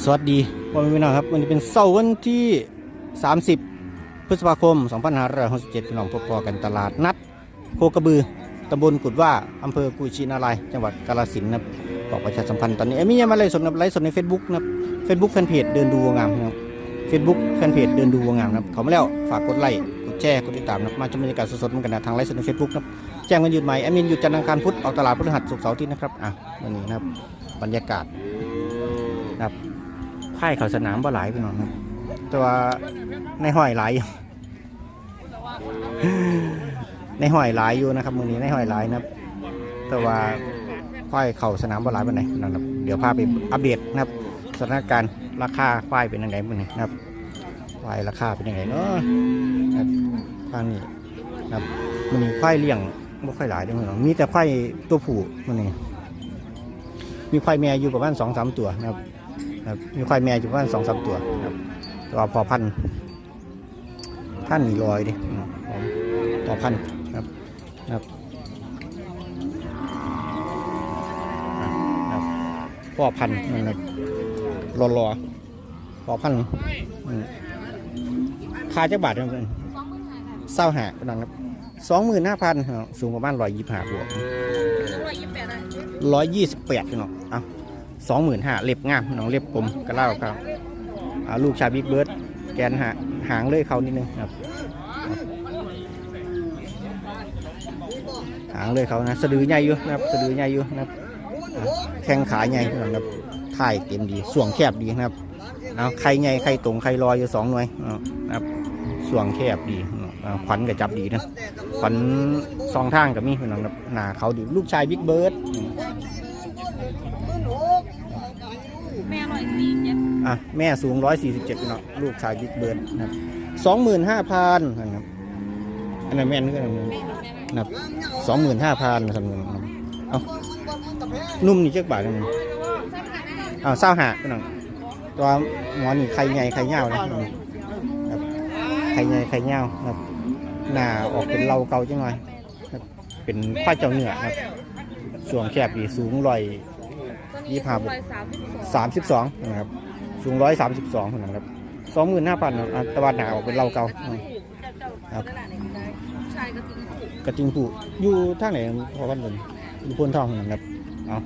สวัสดีพ่อแม่พี่น้องครับวันนี้เป็นเสาร์วันที่ 30 พฤษภาคม 2567พี่น้องพบพอกัน ตลาดนัด โคกระบือตำบลกุดว่าอำเภอกุชินารายจังหวัดกาฬสินธุ์นะครับบอกประชาสัมพันธ์ตอนนี้เอ้ยมีมาไลฟ์สดนะครับไลฟ์สดใน Facebook นะครับ Facebook แฟนเพจเดินดูวัวงามนะครับ Facebook แฟนเพจเดินดูวัวงามนะครับเขามาแล้วฝากกดไลค์กดแชร์กดติดตามนะครับมาชมบรรยากาศสดๆเหมือนกันนะทางไลฟ์สดใน Facebook นะครับแจ้งวันหยุดใหม่แอดมินหยุดจันทร์อังคารพุธออกตลาดพฤหัสศุกร์เสาร์อาทิตย์นะครับอะวันนี้นะครับบรรยากาศนะครับ ค่ายเขาสนามบ่หลายพี่น้องครับแต่ว่าในห้อยหลายอยู่ในห้อยหลายอยู่นะครับมือนี้ในห้อยหลายนะครับ แต่ว่าควายเขาสนามบ่หลายปานไหนนะครับเดี๋ยวพาไปอัปเดตนะครับสถานการณ์ราคาควายเป็นยังไงมือนี้นะครับควายราคาเป็นยังไงเนาะนะครับทางนี้นะครับมือนี้ควายเลี้ยงบ่ค่อยหลายเด้อพี่น้องมีแต่ควายตัวผู้มือนี้มีควายแม่อยู่ประมาณสองสามตัวนะครับ ครับมีควายแม่อยู่ประมาณสองสามตัวนะครับแต่ว่าพอพันธุ์ท่านมีรอยดิอืมผมพอพันธุ์นะครับนะครับอะนะครับพ่อพันธุ์นะครับรอรอพอพันธุ์อืมค่าจักบาทเนี่ยเป็นเศร้าหาก็ดังครับสองหมื่นห้าพันสูงประมาณร้อยยี่สิบห้าบวกร้อยยี่สิบแปดเนาะเอา สองหมื่นห้าเล็บงามน้องเล็บกลมกระเล่าครับอ่าลูกชายบิ๊กเบิร์ดแกนหาหางเลยเขานิดนึงครับหางเลยเขานะสะดือใหญ่อยู่นะครับสะดือใหญ่อยู่นะครับแข้งขาใหญ่นะครับถ่ายเต็มดีส่วงแคบดีนะครับเอาไข่ใหญ่ไข่ตรงไข่ลอยอยู่สองหน่วยนะครับส่วงแคบดีขวัญกับจับดีนะขวัญสองทางกับมีพี่น้องครับหนาเขาดีลูกชายบิ๊กเบิร์ด แม่อร่อยสี่เจ็ดอะแม่สูง 147เนาะลูกชายบิ๊กเบิร์ดนะครับ25,000นะครับอันนั้นแม่นเรื่องนึงแม่กับแม่นะครับ25,000นะครับนะครับเอานุ่มนี่เจ๊กบาทนึงอ้าวเศร้าหาพี่น้องตัวหมอนี่ไข่ใหญ่ไข่เงาวนะครับไข่ใหญ่ไข่เงาวนะครับหน้าออกเป็นเราเกาจังหน่อยนะครับเป็นผ้าเจ้าเหนือนะครับส่วงแคบดีสูงร้อ ยยี่สิบห้าบวกร้อยสามสิบสองสามสิบสองนะครับสูงร้อยสามสิบสองนะครับสองหมื่นห้าพันตะวันหนาออกเป็นเราเก่าอืมครับชายก็ทิ้งผูกกระทิงผู้อยู่ทางไหนพอพันเพิ่นอยู่พ้นทองนะครับเอา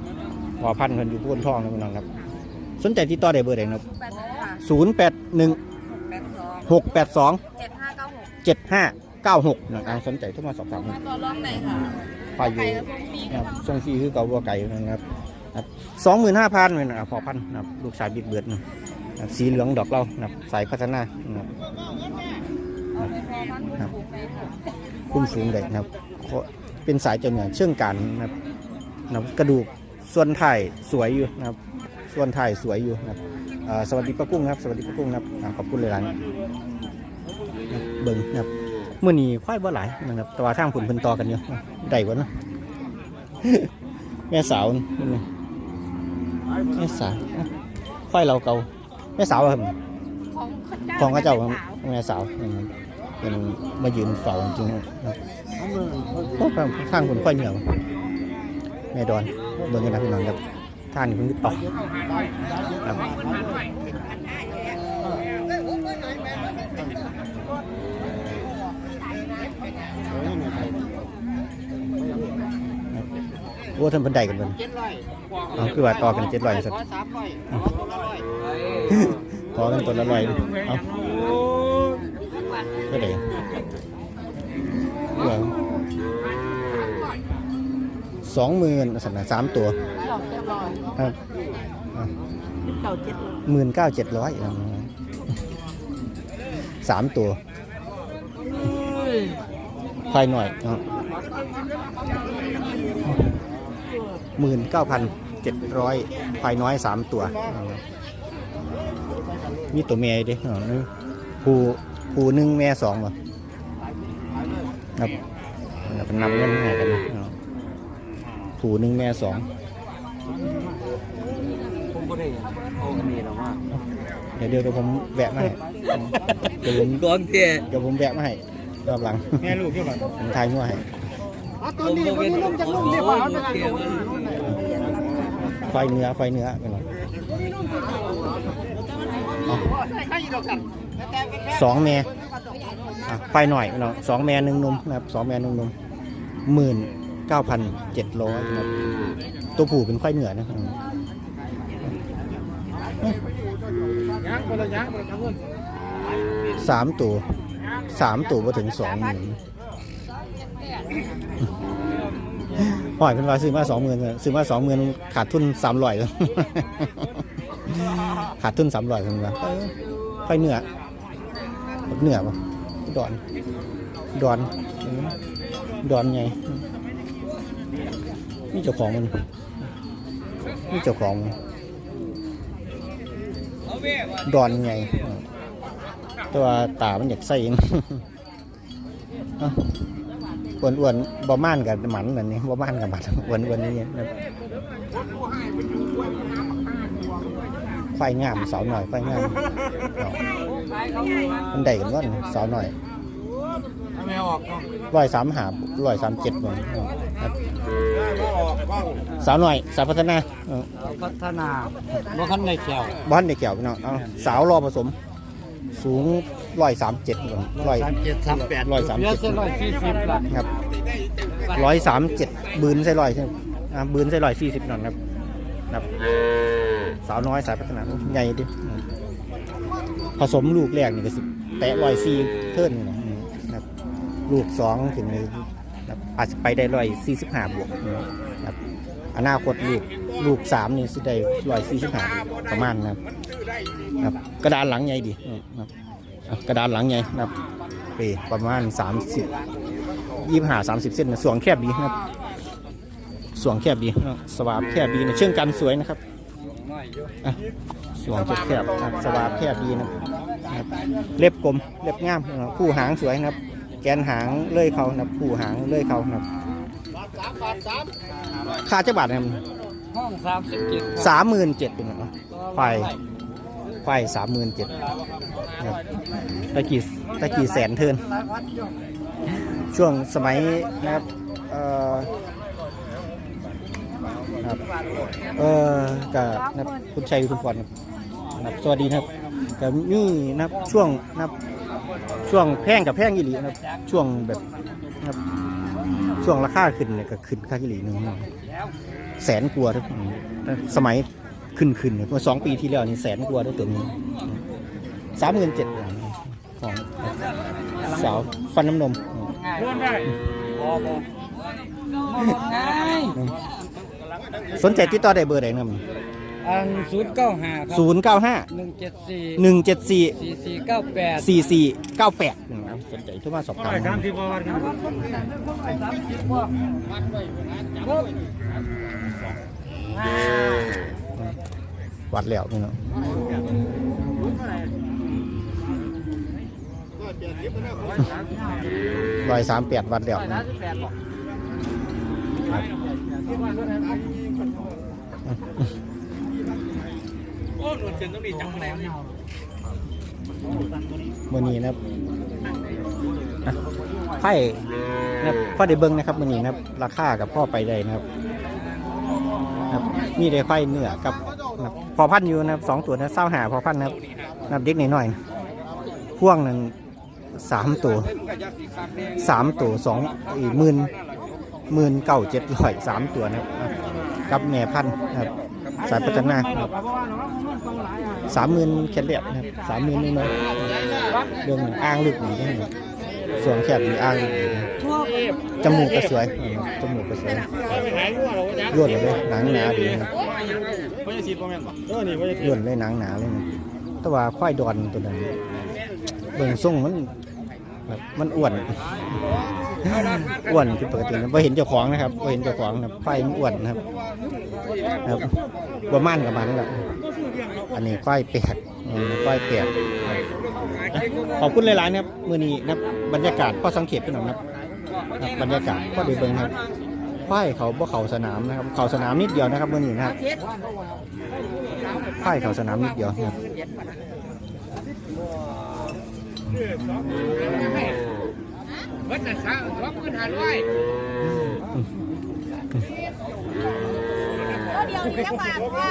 พอพันเพิ่นอยู่พ้นทองนะพี่น้องครับ สนใจติดต่อได้เบอร์ใดนะครับแปดหกค่ะศูนย์แปดหนึ่งหกแปดสองหกแปดสองเจ็ดห้าเก้าหกเจ็ดห้าเก้าหกนะครับสนใจโทุกมาสอบถามมาตัวร้องไหนค่ะพายุไก่กระทรวงฟรีนะคกัรับบส่งฟรีคือเก่าบัวไก่นะครับ สองหมื่นห้าพันเลยนะพอพันนะครับลูกชายบิ๊กเบิร์ดนะสีเหลืองดอกเหล่านะสายพัฒนานะครับพอพันธุ์ผูกไปค่ะคุ้มสูงเลยนะครับเป็นสายจ้าเหนือเชื่องกันนะครับนะกระดูกส่วนถ่ายสวยอยู่นะครับส่วนถ่ายสวยอยู่นะครับสวัสดีป้ากุ้งครับ สวัสดีป้ากุ้งครับขอบคุณเลยร้านเบิ้งนะครับเมื่อนี้ควายบ่หลายนะครับแต่ว่าทางผุนเพิ่นต่อกันอยู่ได้บ่เนาะแม่สาวนี่ แม่สาวควายเราเก่าแม่สาวอะครับของข้าเจ้าของข้าเจ้าครับแม่สาวอืมเป็นมายืนเฝ้าจริงๆครับโอ้ข้างคนค่อยเหนียวแม่ดอนเบิ่งกันนะพี่น้องครับท่านนี่เพิ่งต่อครับ โอ้ท่านเพิ่นได้กันเบิ่งเอาคือว่าต่อกันเจ็ดร้อยสักต่อกันตัวละร้อยเอาก็ได้สองหมื่นสันนะสามตัวดอกเจ็ดร้อยครับเก่าเจ็ดร้อยหมื่นเก้าเจ็ดร้อยสามตัวไฟหน่อยหมื่นเก้า พันเจ็ดร้อยไฟน้อยสามตัว มีตัวเมียดิอ๋อนี่ผูผูหนึ่งแม่สองบ่ครับเอาเป็นนำเงินให้กันนะอ๋อผูหนึ่งแม่สองผมก็ได้เอาอันนี้แล้วว่าเดี๋ยวเดี๋ยวเดี๋ยวผมแวะมาให้เดี๋ยวผมกองเตี้ยเดี๋ยวผมแวะมาให้รอบหลังแม่ลูกเท่าไหร่ผมทายมั่วให้ตัวนี้มันนุ่มจากนุ่มเดียวว่าเตี้ยไฟเนื้อไฟเนื้อกันหน่อยสองแม่อะควายหน่อยพี่น้องสองแม่หนึ่งนมนะครับสองแม่หนึ่งนมหมื่นเก้าพันเจ็ดร้อยนะครับตัวผู้เป็นควายเหนือนะอืมยางคนละยางคนละทั้งหมดสามตัวสามตัวมาถึงสองหมื่น หอยเป็นว่าซื้อมาสองหมื่นซื้อมาสองหมื่นขาดทุนสามร้อยขาดทุนสามร้อยเป็นว่าค่อยเหนือเหนือปะดอน ดอนเออดอนไงนี่เจ้าของมันนี่เจ้าของมันดอนไงตัวตามันอยากใส่อ้ วนอ้วนๆบ่ม่านกับหมันแบบนี้บ่ม่านกับหมันอ้วนอ้วนๆนี่นะควายงามสาวหน่อยควายงามเอามันได้กันว่าสาวหน่อยไม่ออกร้อยสามหาร้อยสามเจ็ดเหมือนครับสาวหน่อยสาวพัฒนาเออพัฒนาบ่คันในแก้วบ้านเด็กเกี่ยวพี่น้องเอาสาวรอผสม สูงร้อยสามเจ็ดร้อยสามเจ็ดสามแปดร้อยสามเจ็ดเยอะร้อยสี่สิบละครับร้อยสามเจ็ดบืนใส่ร้อยใช่ไหมอ่าบืนใส่ร้อยสี่สิบนั่นครับครับ สาวน้อยสายพัฒนาใหญ่ดิผสมลูกแรกนี่ก็สิแตะร้อยสี่เทิร์นนี่นะอืมครับ ลูกสองถึงเลยครับอาจจะไปได้ร้อยสี่สิบห้าบวกอืมครับอนาคตลูก ลูกสามนี่สิได้ร้อยสี่สิบห้าประมาณนะครับครับ กระดานหลังใหญ่ดีครับกระดานหลังใหญ่นะครับไปประมาณสามสิบยี่ห้าสามสิบเซนนะสวงแคบดีนะครับสวงแคบดีนะสวาบแคบดีนะเชื่องกันสวยนะครับอะสวงแคบๆครับสวาบแคบดีนะครับ เล็บกลมเล็บงามนะครับผู้หางสวยนะครับ แกนหางเลื่อยเขานะครับผู้หางเลื่อยเขานะครับค่าเจ้าบาทนะครับ ห้องสามสิบเจ็ดสามหมื่นเจ็ดเป็นไงเนาะไฟไฟสามหมื่นเจ็ดครับตะกี้ตะกี้แสนเทินช่วงสมัยนะครับเอ่อครับเออกับนะครับคุณชัยคุณพรครับนะครับสวัสดีนะครับกับนี่นะครับช่วงนะครับช่วงแพงกับแพงอีหลีนะครับช่วงแบบนะครับช่วงราคาขึ้นเนี่ยก็ขึ้นค่าอีหลีหนึ่งนะครับ แสนกว่าทุกสมัยขึ้นขึ้นเนี่ยเมื่อสองปีที่แล้วนี่แสนกว่าได้ตัวนี้สามหมื่นเจ็ดของสาวฟันน้ำนมเลื่อนได้บอบอง่ายสนใจติดต่อได้เบอร์ใดนะครับ อันศูนย์เก้าห้าครับศูนย์เก้าห้าหนึ่งเจ็ดสี่หนึ่งเจ็ดสี่สี่สี่เก้าแปดสี่สี่เก้าแปดสนใจโทุกมาสอบถามสามสิบกว่าวันครับวัดแล้วพี่น้องร้อยสามแปดวัดแล้ว นะมื่อนี้นะครับอะไข่นะครับพ่อได้เบิ้งนะครับมือนี้นะครับ ราคากับพ่อไปได้นะครับนะครับมีได้ไข่เหนือกับนะครับพอพันอยู่นะครับสองตัวนะเศร้าหาพอพันนะครับนับเด็กหน่อยๆนะพ่วงนั้นสามตัวสามตัวสองอีกหมื่นหมื่นเก้าเจ็ดร้อยสามตัวนะครับกับแม่พันธุ์นะครับ สายพัฒนาสามหมื่นแคเรียบนะครับสามหมื่นน้อยๆเรื่องอ้างลึกหนีได้ไหมส่วนแคบมีอ้างลึกหนีจมูกก็สวยจมูกก็สวยรวดเลยหนังหนาดีนะไม่ใช่สีโปรวดเลยหนังหนาเลยนะแต่ว่าควายดอนตัวนั้นเบิ่งทรงมันแบบมันอ้วน อ้วนผิดปกตินะพอเห็นเจ้าของนะครับพอเห็นเจ้าของนะควายมันอ้วนนะครับนะครับบ่ม่านกับมันแหละอันนี้ควายแปลกอืมควายแปลกขอบคุณหลายๆนะครับมื้อนี้นะครับบรรยากาศพ่อสังเกตไปหน่อยนะครับครับบรรยากาศพ่อได้เบิ่งนะครับควายเขาบ่เขาสนามนะครับ เขาสนามนิดเดียวนะครับมื้อนี้นะครับค่ายเขาสนามนิดเดียวนะครับ เบิ้ลน่ะสามสองหมื่นห้าร้อยเดียวนี้จังหวะว่า